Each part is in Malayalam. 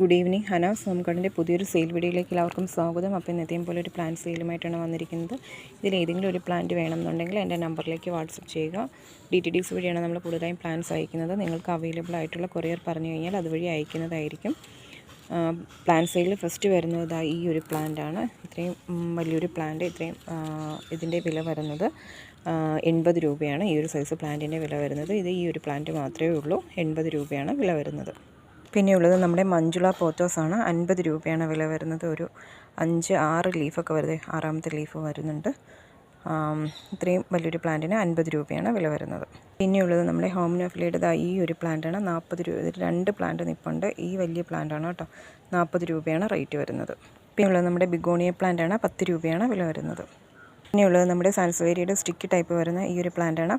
Good evening. ഹനാസ് ഹോംഗാർഡിന്റെ പുതിയൊരു സെയിൽ വീഡിയോയിലേക്ക് എല്ലാവർക്കും സ്വാഗതം. അപ്പോൾ ഇന്നത്തെയും പോലെ ഒരു പ്ലാൻ സെയിലുമായിട്ടാണ് വന്നിരിക്കുന്നത്. ഇതിൽ ഏതെങ്കിലും ഒരു പ്ലാന്റ് വേണമെന്നുണ്ടെങ്കിൽ എന്റെ നമ്പറിലേക്ക് വാട്സപ്പ് ചെയ്യുക. ഡി ടി ഡിസ് വഴിയാണ് നമ്മൾ കൂടുതലായും പ്ലാൻസ് അയക്കുന്നത്. നിങ്ങൾക്ക് അവൈലബിൾ ആയിട്ടുള്ള കൊറിയർ പറഞ്ഞു കഴിഞ്ഞാൽ അതുവഴി അയക്കുന്നതായിരിക്കും. പ്ലാൻ സെയിൽ ഫസ്റ്റ് വരുന്നത് ഈ ഒരു പ്ലാന്റാണ്. ഇത്രയും വലിയൊരു പ്ലാന്റ് ഇത്രയും ഇതിന്റെ വില വരുന്നത് എൺപത് രൂപയാണ്. ഈ ഒരു സൈസ് പ്ലാന്റിന്റെ വില വരുന്നത്. ഇത് ഈ ഒരു പ്ലാന്റ് മാത്രമേ ഉള്ളൂ. എൺപത് രൂപയാണ് വില വരുന്നത്. പിന്നെയുള്ളത് നമ്മുടെ മഞ്ജുള പോത്തോസാണ്. അൻപത് രൂപയാണ് വില വരുന്നത്. ഒരു അഞ്ച് ആറ് ലീഫൊക്കെ വരുന്നത്. ആറാമത്തെ ലീഫ് വരുന്നുണ്ട്. ഇത്രയും വലിയൊരു പ്ലാന്റിന് അൻപത് രൂപയാണ് വില വരുന്നത്. പിന്നെയുള്ളത് നമ്മുടെ ഹോം നഫിലയുടെ ഈ ഒരു പ്ലാന്റാണ്. നാൽപ്പത് രൂപ രണ്ട് പ്ലാന്റ് നിൽപ്പുണ്ട് ഈ വലിയ പ്ലാന്റാണ് കേട്ടോ. നാൽപ്പത് രൂപയാണ് റേറ്റ് വരുന്നത്. പിന്നെയുള്ളത് നമ്മുടെ ബിഗോണിയ പ്ലാന്റാണ്. പത്ത് രൂപയാണ് വില വരുന്നത്. പിന്നെയുള്ളത് നമ്മുടെ സാൻസ്വേരിയുടെ സ്റ്റിക്ക് ടൈപ്പ് വരുന്ന ഈ ഒരു പ്ലാന്റാണ്.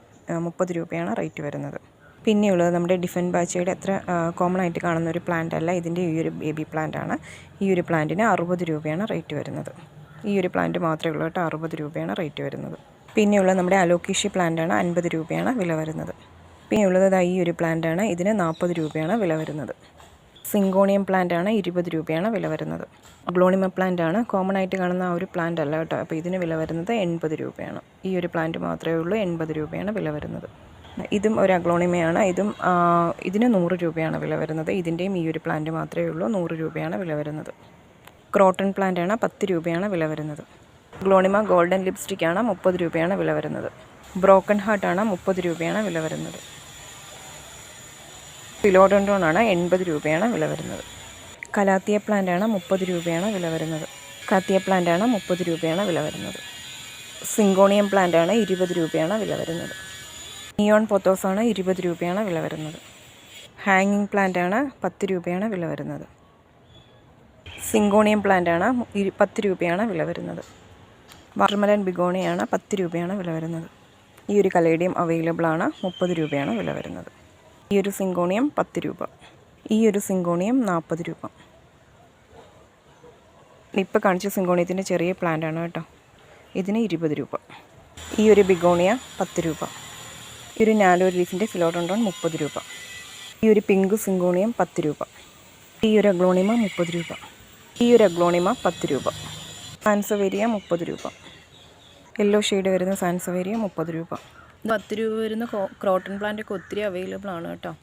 മുപ്പത് രൂപയാണ് റേറ്റ് വരുന്നത്. പിന്നെയുള്ളത് നമ്മുടെ ഡിഫൻ ബാച്ചയുടെ അത്ര കോമൺ ആയിട്ട് കാണുന്ന ഒരു പ്ലാന്റ് അല്ല. ഇതിന്റെ ഈ ഒരു ബേബി പ്ലാന്റ് ആണ്. ഈ ഒരു പ്ലാന്റിന് അറുപത് രൂപയാണ് റേറ്റ് വരുന്നത്. ഈ ഒരു പ്ലാന്റ് മാത്രമേ ഉള്ളൂ കേട്ടോ. അറുപത് രൂപയാണ് റേറ്റ് വരുന്നത്. പിന്നെയുള്ള നമ്മുടെ അലോക്കേഷ്യ പ്ലാന്റ് ആണ്. അൻപത് രൂപയാണ് വില വരുന്നത്. പിന്നെയുള്ളത് ഈ ഒരു പ്ലാന്റ് ആണ്. ഇതിന് നാൽപ്പത് രൂപയാണ് വില വരുന്നത്. സിങ്കോണിയം പ്ലാന്റ് ആണ്. ഇരുപത് രൂപയാണ് വില വരുന്നത്. ഗ്ലോണിമ പ്ലാന്റ് ആണ്. കോമൺ ആയിട്ട് കാണുന്ന ആ ഒരു പ്ലാന്റ് അല്ല കേട്ടോ. അപ്പോൾ ഇതിന് വില വരുന്നത് എൺപത് രൂപയാണ്. ഈ ഒരു പ്ലാന്റ് മാത്രമേ ഉള്ളൂ എൺപത് രൂപയാണ് വില വരുന്നത്. ഇതും ഒരു അഗ്ലോണിമയാണ്. ഇതും ഇതിന് നൂറ് രൂപയാണ് വില വരുന്നത്. ഇതിന്റെയും ഈ ഒരു പ്ലാന്റ് മാത്രമേ ഉള്ളൂ. നൂറ് രൂപയാണ് വില വരുന്നത്. ക്രോട്ടൺ പ്ലാന്റ് ആണ് പത്ത് രൂപയാണ് വില വരുന്നത്. ഗ്ലോണിമ ഗോൾഡൻ ലിപ്സ്റ്റിക് ആണ് മുപ്പത് രൂപയാണ് വില വരുന്നത്. ബ്രോക്കൺ ആണ് മുപ്പത് രൂപയാണ് വില വരുന്നത്. ആണ് എൺപത് രൂപയാണ് വില വരുന്നത്. കലാത്തിയ പ്ലാന്റ് ആണ് മുപ്പത് രൂപയാണ് വില വരുന്നത്. കാത്തിയ പ്ലാന്റ് ആണ് മുപ്പത് രൂപയാണ് വില വരുന്നത്. സിങ്കോണിയം പ്ലാന്റ് ആണ് ഇരുപത് രൂപയാണ് വില വരുന്നത്. നിയോൺ പൊത്തോസാണ് ഇരുപത് രൂപയാണ് വില വരുന്നത്. ഹാങ്ങിങ് പ്ലാന്റ് ആണ് പത്ത് രൂപയാണ് വില വരുന്നത്. സിങ്കോണിയം പ്ലാന്റ് ആണ് ഇരു- പത്ത് രൂപയാണ് വില വരുന്നത്. വാട്ടർമലൻ ബിഗോണിയാണ് പത്ത് രൂപയാണ് വില വരുന്നത്. ഈ ഒരു കലേഡിയം അവൈലബിൾ ആണ് മുപ്പത് രൂപയാണ് വില വരുന്നത്. ഈ ഒരു സിങ്കോണിയം പത്ത് രൂപ. ഈ ഒരു സിങ്കോണിയം നാൽപ്പത് രൂപ. ഇപ്പം കാണിച്ച സിങ്കോണിയത്തിന്റെ ചെറിയ പ്ലാന്റ് ആണ് കേട്ടോ. ഇതിന് ഇരുപത് രൂപ. ഈ ഒരു ബിഗോണിയ പത്ത് രൂപ. ഈ ഒരു നാലോ ലീഫിന്റെ ഫിലോഡോണ്ടോൺ മുപ്പത് രൂപ. ഈ ഒരു പിങ്ക് സിങ്കോണിയം പത്ത് രൂപ. ഈ ഒരു അഗ്ലോണിമ മുപ്പത് രൂപ. ഈ ഒരു അഗ്ലോണിമ പത്ത് രൂപ. സാൻസവേരിയ മുപ്പത് രൂപ. യെല്ലോ ഷെയ്ഡ് വരുന്ന സാൻസവേരിയ മുപ്പത് രൂപ. പത്ത് രൂപ വരുന്ന ക്രോട്ടൺ പ്ലാന്റ് ഒക്കെ ഒത്തിരി അവൈലബിൾ ആണ് കേട്ടോ.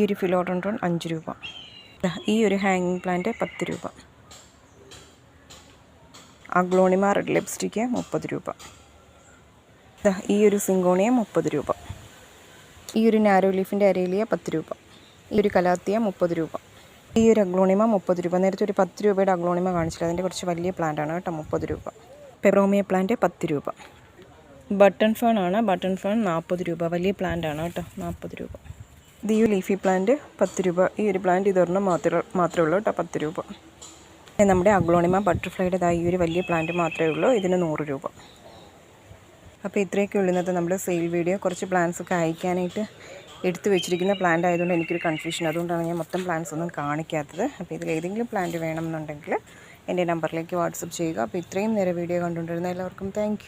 ഈ ഒരു ഫിലോഡോണ്ടോൺ അഞ്ച് രൂപ. ഈ ഒരു ഹാങ്ങിങ് പ്ലാന്റ് പത്ത് രൂപ. അഗ്ലോണിമ റെഡ് ലിപ്സ്റ്റിക്ക് മുപ്പത് രൂപ. ഈ ഒരു സിങ്കോണിയ മുപ്പത് രൂപ. ഈ ഒരു നാരോ ലീഫിന്റെ അരേലിയ പത്ത് രൂപ. ഈ ഒരു കലാത്തിയ മുപ്പത് രൂപ. ഈ ഒരു അഗ്ലോണിമ മുപ്പത് രൂപ. നേരത്തെ ഒരു പത്ത് രൂപയുടെ അഗ്ലോണിമ കാണിച്ചില്ല. അതിന്റെ കുറച്ച് വലിയ പ്ലാന്റ് ആണ് കേട്ടോ മുപ്പത് രൂപ. പെറോമിയ പ്ലാന്റ് പത്ത് രൂപ. ബട്ടൺ ഫേൺ ആണ്. ബട്ടൺ ഫേൺ നാൽപ്പത് രൂപ. വലിയ പ്ലാന്റ് ആണ് കേട്ടോ നാൽപ്പത് രൂപ. ഇത് ഈ ലീഫി പ്ലാന്റ് പത്ത് രൂപ. ഈ ഒരു പ്ലാന്റ് ഇതൊരെണ്ണം മാത്രമേ മാത്രമേ ഉള്ളൂ കേട്ടോ പത്ത് രൂപ. നമ്മുടെ അഗ്ലോണിമ ബട്ടർഫ്ലൈയുടെ ഈ ഒരു വലിയ പ്ലാന്റ് മാത്രമേ ഉള്ളൂ. ഇതിന് നൂറ് രൂപ. അപ്പോൾ ഇത്രയൊക്കെ ഉള്ളൂ ഇന്നത്തെ നമ്മുടെ സെയിൽ വീഡിയോ. കുറച്ച് പ്ലാൻസ് ഒക്കെ അയക്കാനായിട്ട് എടുത്തു വെച്ചിരിക്കുന്ന പ്ലാന്റ് ആയതുകൊണ്ട് എനിക്കൊരു കൺഫ്യൂഷൻ അതുകൊണ്ടാണ് ഞാൻ മൊത്തം പ്ലാൻസ് ഒന്നും കാണിക്കാത്തത്. അപ്പോൾ ഇതിൽ ഏതെങ്കിലും പ്ലാന്റ് വേണമെന്നുണ്ടെങ്കിൽ എന്റെ നമ്പറിലേക്ക് വാട്സപ്പ് ചെയ്യുക. അപ്പോൾ ഇത്രയും നേരം വീഡിയോ കണ്ടുകൊണ്ടിരുന്ന എല്ലാവർക്കും താങ്ക്